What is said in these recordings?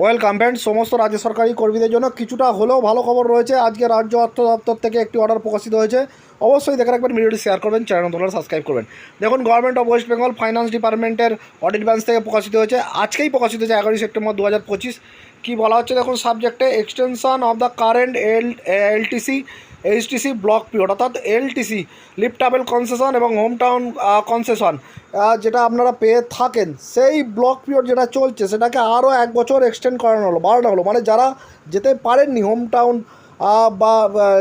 Welcome friend সমস্ত রাজ্য সরকারি কর্মীদের জন্য কিছুটা হলেও ভালো খবর রয়েছে। আজকে রাজ্য অর্থ দপ্তর থেকে একটি অর্ডার প্রকাশিত হয়েছে। অবশ্যই দেখে রাখবেন, ভিডিওটি শেয়ার করবেন চ্যানেল তোলার সাবস্ক্রাইব করবেন। দেখুন government of West Bengal finance ডিপার্টমেন্টের অডিট ব্যাঞ্চ থেকে প্রকাশিত হয়েছে। আজকেই প্রকাশিত হয়েছে এগারোই সেপ্টেম্বর দু হাজার পঁচিশ। কী বলা হচ্ছে? দেখুন সাবজেক্টে extension of the current L LTC HTC block period অর্থাৎ এলটিসি লিফটাবেল কনসেশন এবং হোম টাউন কনসেশন। যেটা আপনারা পেয়ে থাকেন, সেই ব্লক পিরিয়ড যেটা চলছে, সেটাকে আরও এক বছর এক্সটেন্ড করানো হলো, বাড়ানো হলো। মানে যারা যেতে পারেননি হোম টাউন বা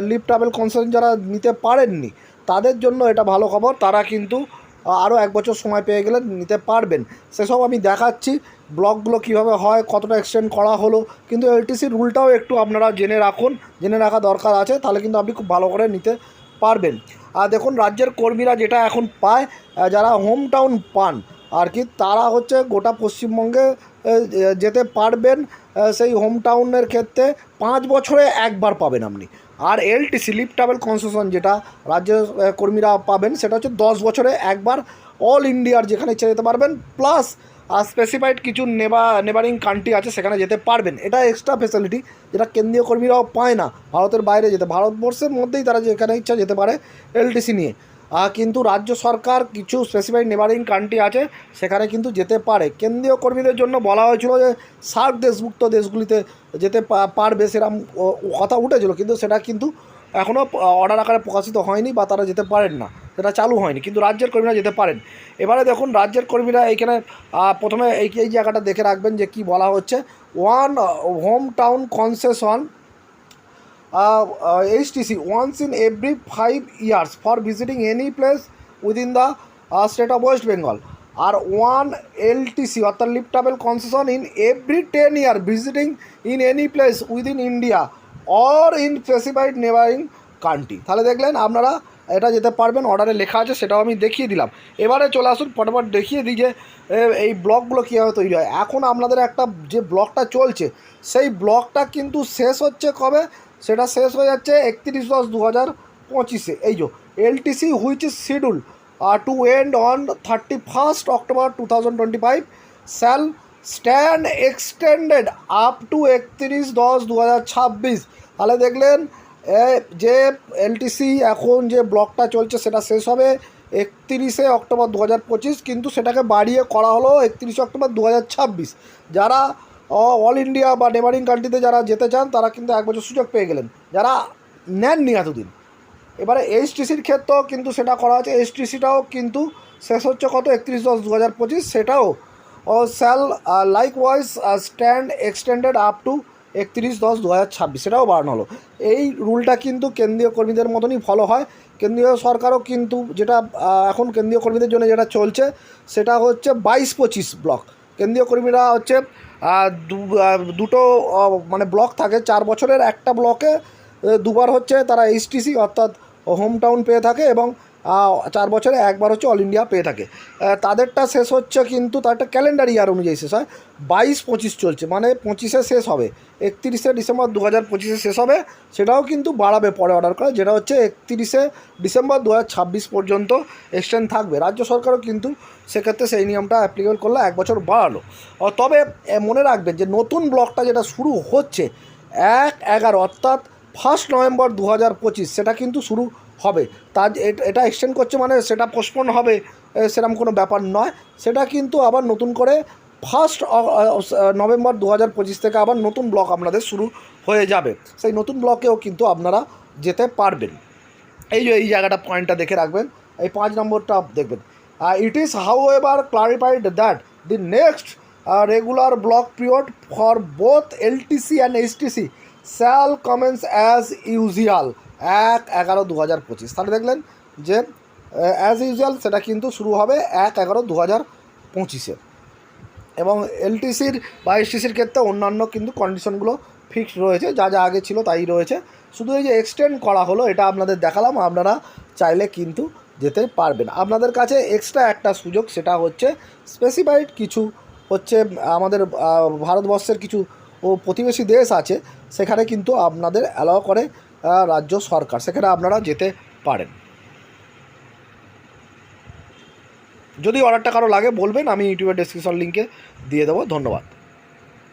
লিপ ট্রাভেল কনসেশন যারা নিতে পারেননি, তাদের জন্য এটা ভালো খবর। তারা কিন্তু আরও এক বছর সময় পেয়ে গেলে নিতে পারবেন। সেসব আমি দেখাচ্ছি, ব্লকগুলো কীভাবে হয়, কতটা এক্সটেন্ড করা হলো, কিন্তু এলটিসি রুলটাও একটু আপনারা জেনে রাখুন, জেনে রাখা দরকার আছে, তাহলে কিন্তু আপনি খুব ভালো করে নিতে পারবেন। আর দেখুন, রাজ্যের কর্মীরা যেটা এখন পায় যারা হোম টাউন পান, আর কি, তারা হচ্ছে গোটা পশ্চিমবঙ্গে যেতে পারবেন সেই হোম টাউনের ক্ষেত্রে পাঁচ বছরে একবার পাবেন আপনি। আর এলটিসি লিফ ট্রাভেল কনসেশন যেটা রাজ্য কর্মীরা পাবেন, সেটা হচ্ছে দশ বছরে একবার অল ইন্ডিয়ার যেখানে ইচ্ছা যেতে পারবেন, প্লাস আর স্পেসিফাইড কিছু নেবা নেবারিং কান্ট্রি আছে, সেখানে যেতে পারবেন। এটা এক্সট্রা ফেসিলিটি যেটা কেন্দ্রীয় কর্মীরাও পায় না, ভারতের বাইরে যেতে। ভারতবর্ষের মধ্যেই তারা যেখানে ইচ্ছা যেতে পারে, এলটিসি নিয়ে। কিন্তু রাজ্য সরকার কিছু স্পেসিফাইড নেবারিং কান্ট্রি আছে, সেখানে কিন্তু যেতে পারে। কেন্দ্রীয় কর্মীদের জন্য বলা হয়েছিল যে, সার্ক দেশভুক্ত দেশগুলিতে যেতে পারবে সেরকম কথা উঠেছিল, কিন্তু সেটা কিন্তু এখনও অর্ডার আকারে প্রকাশিত হয়নি বা তারা যেতে পারেন না। সেটা চালু হয়নি, কিন্তু রাজ্যের কর্মীরা যেতে পারেন। এবারে দেখুন, রাজ্যের কর্মীরা এইখানে প্রথমে এই জায়গাটা দেখে রাখবেন যে কি বলা হচ্ছে। One home town concession HTC once in every five years for visiting any place within the state of West Bengal R one LTC অর্থাৎ leave travel concession in every ten year visiting in any place within India or in specified neighbouring country তাহলে দেখলেন আপনারা এটা যেতে পারবেন অর্ডারে লেখা আছে, সেটাও আমি দেখিয়ে দিলাম। এবারে চলে আসুন ফটাফট দেখিয়ে দিই যে এই ব্লকগুলো কীভাবে তৈরি হয়। এখন আপনাদের একটা যে ব্লকটা চলছে, সেই ব্লকটা কিন্তু শেষ হচ্ছে কবে? সেটা শেষ হয়ে যাচ্ছে একত্রিশ দশ দু হাজার পঁচিশে। এই যে LTC which is schedule to end on thirty first October two thousand twenty five shall stand extended up to একত্রিশ দশ দু হাজার ছাব্বিশ। তাহলে দেখলেন যে এলটিসি এখন যে ব্লকটা চলছে সেটা শেষ হবে একত্রিশে অক্টোবর দু হাজার পঁচিশ, কিন্তু সেটাকে বাড়িয়ে করা হলো একত্রিশে অক্টোবর দু হাজার ছাব্বিশ। যারা অল ইন্ডিয়া বা নেবারিং কান্ট্রিতে যারা যেতে চান, তারা কিন্তু এক বছর সুযোগ পেয়ে গেলেন। যারা নেননি এতদিন। এবারে এইচটিসির ক্ষেত্রেও কিন্তু সেটা করা হয়েছে। এইচটিসিটাও কিন্তু শেষ হচ্ছে কত? একত্রিশ দশ দু হাজার পঁচিশ। সেটাও ও shall likewise stand extended up to একত্রিশ দশ দু হাজার ছাব্বিশ। সেটাও বাড়ানো হলো। এই রুলটা কিন্তু কেন্দ্রীয় কর্মীদের মতনই ফলো হয়। কেন্দ্রীয় সরকারও কিন্তু যেটা এখন কেন্দ্রীয় কর্মীদের জন্য যেটা চলছে, সেটা হচ্ছে বাইশ পঁচিশ ব্লক কেন্দ্রীয় কর্মীরা হচ্ছে দুটো মানে ব্লক থাকে চার বছরের। একটা ব্লকে দুবার হচ্ছে তারা এইচটিসি অর্থাৎ হোম টাউন পেয়ে থাকে এবং চার বছরে একবার হচ্ছে অল ইন্ডিয়া পেয়ে থাকে। তাদেরটা শেষ হচ্ছে কিন্তু তার একটা ক্যালেন্ডার ইয়ার অনুযায়ী শেষ হয়। বাইশ পঁচিশ চলছে মানে পঁচিশে শেষ হবে। একত্রিশে ডিসেম্বর দু হাজার পঁচিশে শেষ হবে, সেটাও কিন্তু বাড়াবে পরে অর্ডার করে, যেটা হচ্ছে একত্রিশে ডিসেম্বর দু ছাব্বিশ পর্যন্ত এক্সটেন্ড থাকবে। রাজ্য সরকারও কিন্তু সেক্ষেত্রে সেই নিয়মটা অ্যাপ্লিকেবল করলে এক বছর বাড়ালো। তবে মনে রাখবেন যে নতুন ব্লকটা যেটা শুরু হচ্ছে, এক এগারো অর্থাৎ ফার্স্ট নভেম্বর দু হাজার পঁচিশ, সেটা কিন্তু শুরু হবে। তা এটা এক্সটেন্ড করছে মানে সেটা পোস্টপোন হবে সেরকম কোনো ব্যাপার নয়। সেটা কিন্তু আবার নতুন করে ফার্স্ট নভেম্বর দু হাজার পঁচিশ থেকে আবার নতুন ব্লক আপনাদের শুরু হয়ে যাবে। সেই নতুন ব্লকেও কিন্তু আপনারা যেতে পারবেন। এই যে, এই জায়গাটা পয়েন্টটা দেখে রাখবেন। এই পাঁচ নম্বরটা দেখবেন। It is however clarified that the next regular block period for both LTC and HTC shall commence as usual এক এগারো দু হাজার পঁচিশ। তাহলে দেখলেন যে অ্যাজ ইউজুয়াল সেটা কিন্তু শুরু হবে এক এগারো দু হাজার পঁচিশে। এবং এলটিসির বা এসটিসির ক্ষেত্রে অন্যান্য কিন্তু কন্ডিশনগুলো ফিক্সড রয়েছে, যা যা আগে ছিল তাই রয়েছে। শুধু এই যে এক্সটেন্ড করা হলো, এটা আপনাদের দেখালাম, আপনারা চাইলে কিন্তু যেতে পারবেন। আপনাদের কাছে এক্সট্রা একটা সুযোগ, সেটা হচ্ছে স্পেসিফাইড কিছু হচ্ছে, আমাদের ভারতবর্ষের কিছু ও প্রতিবেশী দেশ আছে, সেখানে কিন্তু আপনাদের অ্যালাও করে রাজ্য সরকার, সেখানে আপনারা যেতে পারেন। যদি অর্ডারটা কারও লাগে, বলবেন, আমি ইউটিউবের ডেসক্রিপশন লিঙ্কে দিয়ে দেবো। ধন্যবাদ।